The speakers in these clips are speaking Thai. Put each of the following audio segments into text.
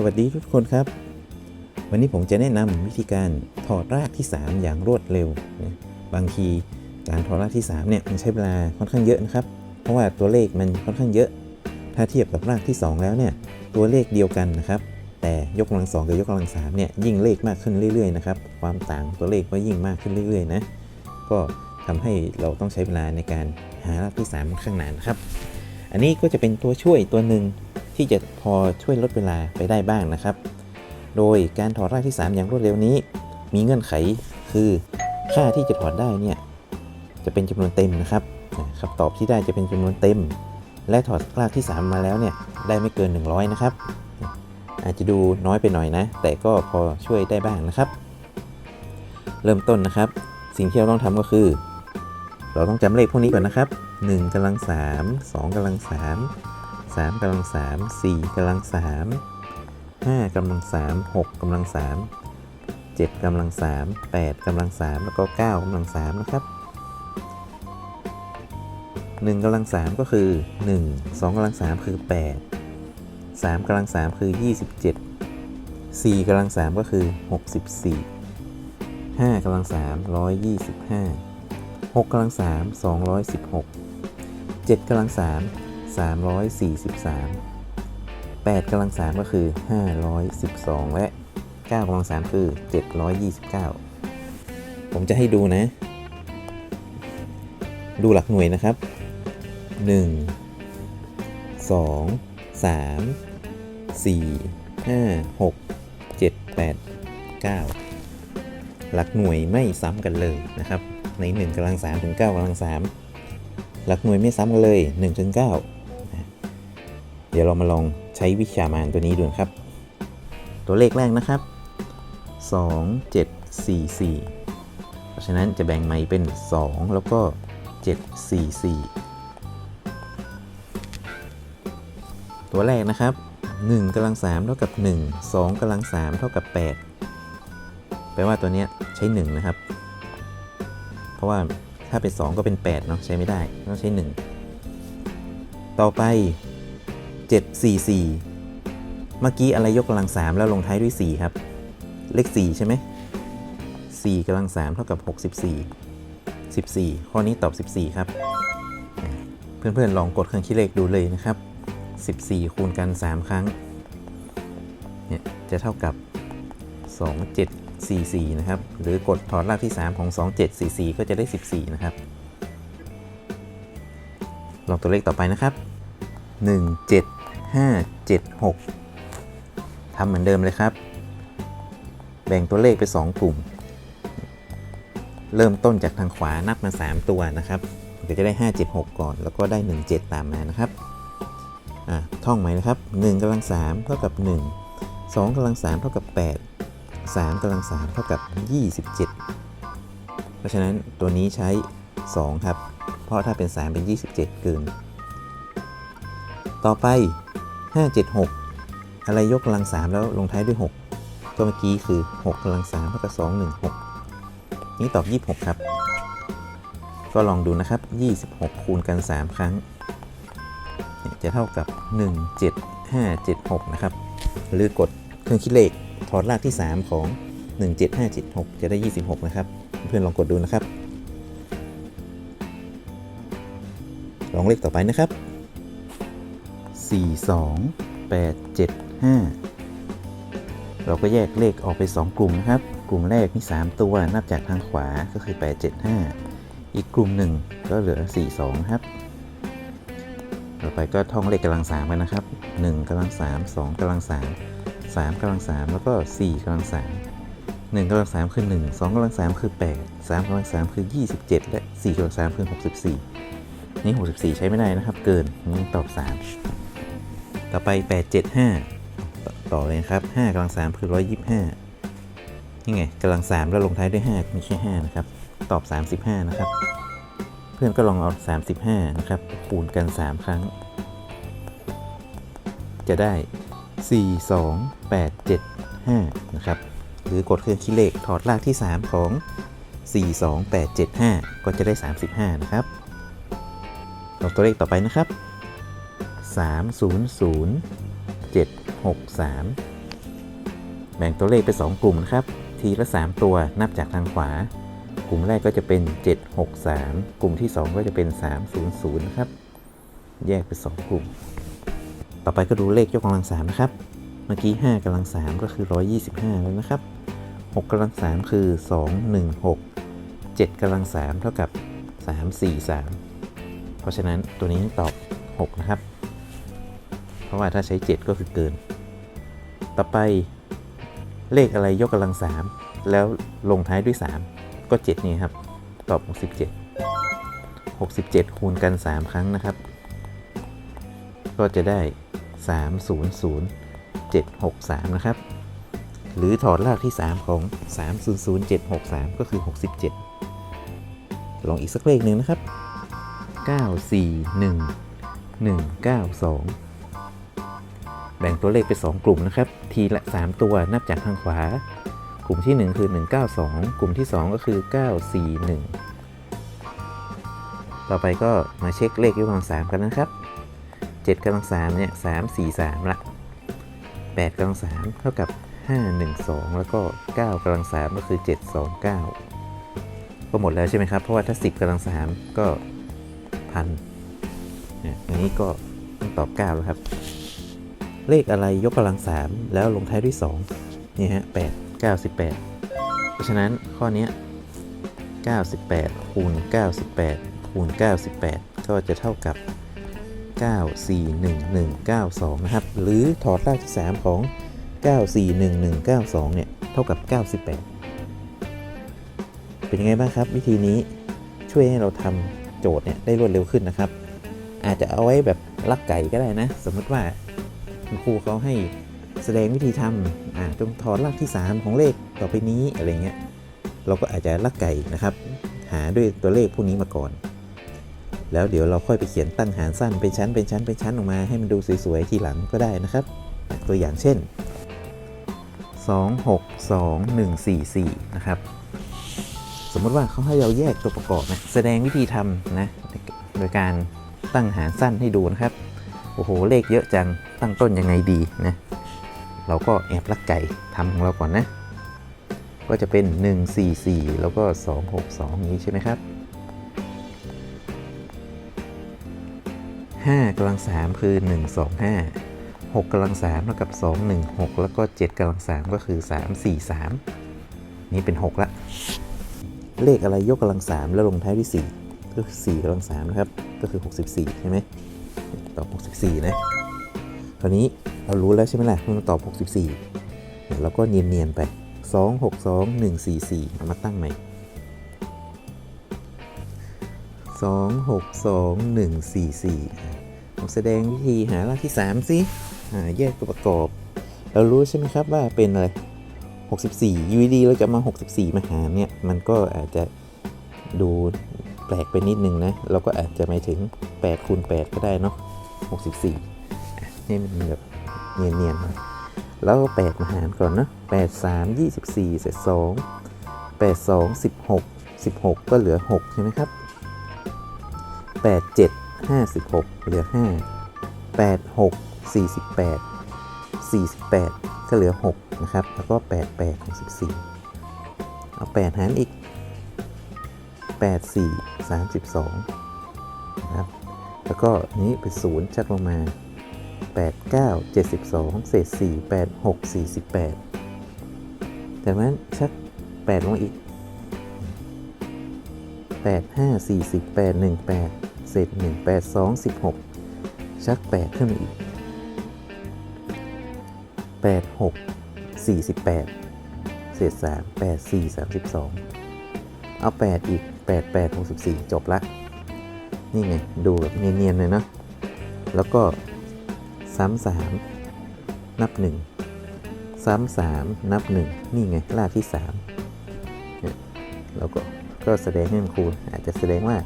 สวัสดีทุกคนครับ วันนี้ผมจะแนะนำวิธีการถอดรากที่ 3 อย่างรวดเร็วนะบางทีการถอดรากที่3เนี่ยมันใช้เวลาค่อนข้างเยอะนะครับ เพราะว่าตัวเลขมันค่อนข้างเยอะ ถ้าเทียบกับรากที่ 2 แล้วเนี่ยตัวเลขเดียวกันนะครับ แต่ยกกำลังสองกับยกกำลังสามเนี่ยยิ่งเลขมากขึ้นเรื่อยๆนะครับความต่างตัวเลขก็ยิ่งมากขึ้นเรื่อยๆนะก็ทำให้เราต้องใช้เวลาในการหารากที่3ข้างนานนะครับ อันนี้ก็จะเป็นตัวช่วยตัวหนึ่ง ที่จะพอช่วยลดเวลาไปได้บ้างนะครับ โดยการถอดรากที่ 3 อย่างรวดเร็วนี้ มีเงื่อนไขคือค่าที่จะถอดได้เนี่ยจะเป็นจำนวนเต็มนะครับคำตอบที่ได้จะเป็นจำนวนเต็ม และถอดรากที่ 3 มาแล้วเนี่ยได้ไม่เกิน 100 นะครับ อาจจะดูน้อยไปหน่อยนะ แต่ก็พอช่วยได้บ้างนะครับ เริ่มต้นนะครับ สิ่งที่เราต้องทำก็คือ เราต้องจำเลขพวกนี้ก่อนนะครับ1กำลัง3 2กำลัง3 3กำลัง3 4กำลัง3 5กำลัง3 6กำลัง3 7กำลัง3 8กำลัง3แล้วก็ 9กำลัง3นะครับ1กำลัง3ก็คือ 1 2กำลัง3คือ 8 3กำลัง3คือ 27 4กำลัง3ก็คือ 64 5กำลัง3 125 6กำลัง3 216 7กำลัง3 343 8กำลัง3ก็คือ 512 และ 9กำลัง3คือ 729 ผมจะให้ดูนะ ดูหลักหน่วยนะครับ 1 2 3 4 5 6 7 8 9 หลักหน่วยไม่ซ้ำกันเลยนะครับ ใน 1กำลัง3ถึง9กำลัง3หลักหน่วยไม่ซ้ำกันเลย1ถึง9 เดี๋ยวเรามาลองใช้วิชามานตัวนี้ดูนะครับ ตัวเลขแรกนะครับ 2 7 4 4 เพราะฉะนั้นจะแบ่งใหม่เป็น 2 แล้วก็ 7 4 4 ตัวแรกนะครับ 1กำลัง3เท่ากับ 1 2กำลัง3เท่ากับ 8 แปลว่าตัวนี้ใช้ 1 นะครับ เพราะว่าถ้าเป็น 2 ก็เป็น 8 เนาะใช้ไม่ได้ ต้องใช้ 1 ต่อไป 7 4 4 เมื่อกี้อะไรยกกำลัง 3 แล้วลงท้ายด้วย 4 ครับ เลข 4 ใช่ไหม4กำลัง 3 เท่ากับ 64 14 ข้อนี้ตอบ 14 ครับ เพื่อนๆ ลองกดเครื่องคิดเลขดูเลยนะครับ 14 คูณกัน 3 ครั้ง เนี่ย จะเท่ากับ 2744 นะครับ หรือกดถอดรากที่ 3 ของ 2744 ก็จะได้ 14 นะครับ ลองตัวเลขต่อไปนะครับ 5 7 6ทำเหมือนเดิมเลยครับ แบ่งตัวเลขไป 2 กลุ่ม เริ่มต้นจากทางขวานับมา 3 ตัวนะครับเดี๋ยวจะได้ 576 ก่อน แล้วก็ได้ 17 ตามมานะครับอะท่องใหม่นะครับ1กำลัง3เท่ากับ 1 2กำลัง3เท่ากับ 8 3กำลัง3เท่ากับ 27 เพราะฉะนั้นตัวนี้ใช้ 2 ครับ เพราะถ้าเป็น 3 เป็น 27 เกิน ต่อไป 576 อะไรยกกำลัง3แล้วลงท้ายด้วย 6 ก็เมื่อกี้คือ 6กำลัง3เท่ากับ216 นี่ตอบ 26 ครับ ก็ลองดูนะครับ 26 คูณกัน 3 ครั้ง จะเท่ากับ 17576 นะครับ หรือกดเครื่องคิดเลขถอดรากที่ 3 ของ 17576 จะได้ 26 นะครับ เพื่อนลองกดดูนะครับ ลองเลขต่อไปนะครับ 4 2 8 7 5 เราก็แยกเลขออกไป 2 กลุ่มนะครับ กลุ่มแรกมี 3 ตัวนับจากทางขวาก็คือ 8 7 5 อีกกลุ่มหนึ่งก็เหลือ 4 2 ครับ ต่อไปก็ท่องเลขกำลังสามกันนะครับ 1กำลังสามสองกำลังสามสามกำลังสามแล้วก็4กำลังสามหนึ่งกำลังสามคือ1 2กำลังสามคือ8 3กำลังสามคือ27และ4กำลังสามคือ64นี่ 64 ใช้ไม่ได้นะครับ เกินนี่ตอบ 3 ต่อไป 8 7 5 ต่อเลยครับ 5กำลังสามคือ 125 นี่ไงกำลังสามแล้วลงท้ายด้วย 5 มีแค่ 5 นะครับ ตอบ 35 นะครับ เพื่อนก็ลองเอา 35 นะครับคูณกัน 3 ครั้ง จะได้ 4 2 8 7 5 นะครับ หรือกดเครื่องคิดเลขถอดรากที่ 3 ของ 4 2 8 7 5 ก็จะได้ 35 นะครับลงตัวเลขต่อไปนะครับ 3 0 0 7 6 3 แบ่งตัวเลขเป็น 2 กลุ่มนะครับ ทีละ 3 ตัวนับจากทางขวา กลุ่มแรกก็จะเป็น 763 กลุ่มที่ 2 ก็จะเป็น 300นะครับ แยกเป็น 2 กลุ่ม ต่อไปก็ดูเลขยกกำลัง 3 นะครับ เมื่อกี้ 5กำลัง 3 ก็คือ 125 แล้วนะครับ 6กำลัง 3 คือ 216 7กำลัง3เท่ากับ 343 เพราะฉะนั้นตัวนี้ตอบ 6 นะครับ เพราะว่าถ้าใช้ 7 ก็คือเกิน ต่อไปเลขอะไรยกกำลัง 3 แล้วลงท้ายด้วย 3 ก็ 7 นี่ครับ ตอบ 67 67 คูณกัน 3 ครั้งนะครับ ก็จะได้ 300763 นะครับ หรือถอดรากที่ 3 ของ 300763 ก็คือ 67 ลองอีกสักเลขหนึ่งนะครับ 941192 แบ่งตัวเลขเป็น2กลุ่มนะครับ ทีละ 3 ตัวนับจากทางขวา กลุ่มที่ 1 คือ 192 กลุ่มที่ 2 ก็คือ 941 ต่อไปก็มาเช็คเลขยกกำลัง3กันนะครับ 7กำลัง3เนี่ย343 ละ 8กำลัง3เท่ากับ 512 แล้วก็ 9กำลัง3ก็คือ 729 ก็หมดแล้วใช่ไหมครับ เพราะว่าถ้า 10กำลัง3ก็พันเนี่ยอย่างนี้ก็ต้องตอบ 9 แล้วครับ เลขอะไรยกกำลัง 3 แล้วลงท้ายด้วย2นี่ฮะ8 98 เพราะฉะนั้นข้อนี้ 98คูณ98คูณ98 ก็จะเท่ากับ 941192 นะครับ หรือถอดรากที่ 3 ของ 941192 เนี่ย เท่ากับ 98 เป็นยังไงบ้างครับ วิธีนี้ช่วยให้เราทำโจทย์เนี่ยได้รวดเร็วขึ้นนะครับ อาจจะเอาไว้แบบลักไก่ก็ได้นะ สมมติว่า คุณครูเขาให้แสดงวิธีทำอ่าจงถอดรากที่ 3 ของเลขต่อไปนี้อะไรเงี้ยเราก็อาจจะลักไก่นะครับ หาด้วยตัวเลขพวกนี้มาก่อน แล้วเดี๋ยวเราค่อยไปเขียนตั้งหารสั้นเป็นชั้นเป็นชั้นเป็นชั้นออกมาให้มันดูสวยๆทีหลังก็ได้นะครับ ตัวอย่างเช่น 2 6 2 1 4 4 นะครับ สมมติว่าเขาให้เราแยกตัวประกอบนะแสดงวิธีทำนะโดยการตั้งหารสั้นให้ดูนะครับ โอ้โหเลขเยอะจัง ตั้งต้นยังไงดีนะ เราก็แอบลักไก่ทำของเราก่อนนะ ก็จะเป็น 144 แล้วก็ 262 อย่างนี้ใช่ไหมครับ 5กำลัง3คือ 125 6กำลัง3เท่ากับ 216 แล้วก็ 7กำลัง3ก็คือ 343 นี่เป็น 6 ละ เลขอะไรยกกำลัง 3 แล้วลงท้ายด้วย4ก็คือ4กำลัง3นะครับ ก็คือ 64 ใช่ไหมตอบ 64 นะ คราวนี้เรารู้แล้วใช่ไหมล่ะมันตอบ 64เดี๋ยวเราก็เนียนๆไป 2 6 2 1 4 4 เอามาตั้งใหม่2 6 2 1 4 4ผมแสดงวิธีหารากที่ 3 สิอ่าแยกตัวประกอบ เรารู้ใช่ไหมครับว่าเป็นอะไร 64 UD เราจะมา 64 มาหารเนี่ย มันก็อาจจะดูแปลกไปนิดนึงนะ เราก็อาจจะไม่ถึง8คูณ8ก็ได้เนาะ64 อะนี่มันแบบเนียนๆหน่อยแล้วก็8มาหารก่อนเนาะ8 3 24เศษ2 8 2 16 16ก็เหลือ6ใช่ไหมครับ8 7 56เหลือ5 8 6 48 48ก็เหลือ6นะครับ แล้วก็8 8 64เอา8หารอีก8 4 32นะครับ แล้วก็นี้เป็น0ชักลงมา 8 9 72 เศษ 4 8 6 48 จากนั้นชัก 8 ลงอีก 8 5 40 8 1 8 เศษ 1 8 2 16 ชัก 8 ขึ้นมาอีก 8 6 48 เศษ 3 8 4 32 เอา 8 อีก 8 8 64 จบละ นี่ไง ดูแบบเนียนๆเลยนะแล้วก็ ซ้ำสามนับ1ซ้ำสามนับ1นี่ไงรากที่3เนี่ยแล้วก็ก็แสดงให้มันคูณ อาจจะแสดงว่า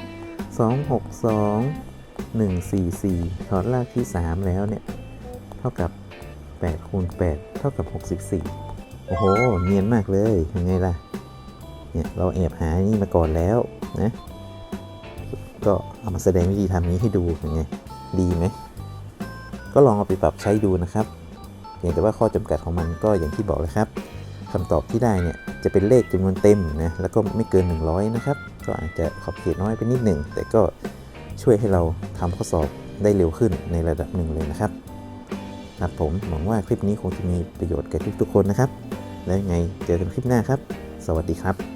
2 6 2 1 4 4ถอดรากที่ 3 แล้วเนี่ย เท่ากับ8คูณ8เท่ากับ 64 โอ้โห เนียนมากเลย ยังไงล่ะ เนี่ย เราแอบหานี่มาก่อนแล้วนะ ก็เอามาแสดงวิธีทำนี้ให้ดูยังไง ดีไหม ก็ลองเอาไปปรับใช้ดูนะครับพียงแต่ว่าข้อจำกัดของมันก็อย่างที่บอกเลยครับคำตอบที่ได้เนี่ยจะเป็นเลขจำนวนเต็มนะแล้วก็ไม่เกิน 100 นะครับ ก็อาจจะขอบเขตน้อยไปนิดหนึ่งแต่ก็ช่วยให้เราทำข้อสอบได้เร็วขึ้นในระดับหนึ่งเลยนะครับครับผมหวังว่าคลิปนี้คงจะมีประโยชน์แก่ทุกๆคนนะครับ แล้วยังไงเจอกันคลิปหน้าครับ สวัสดีครับ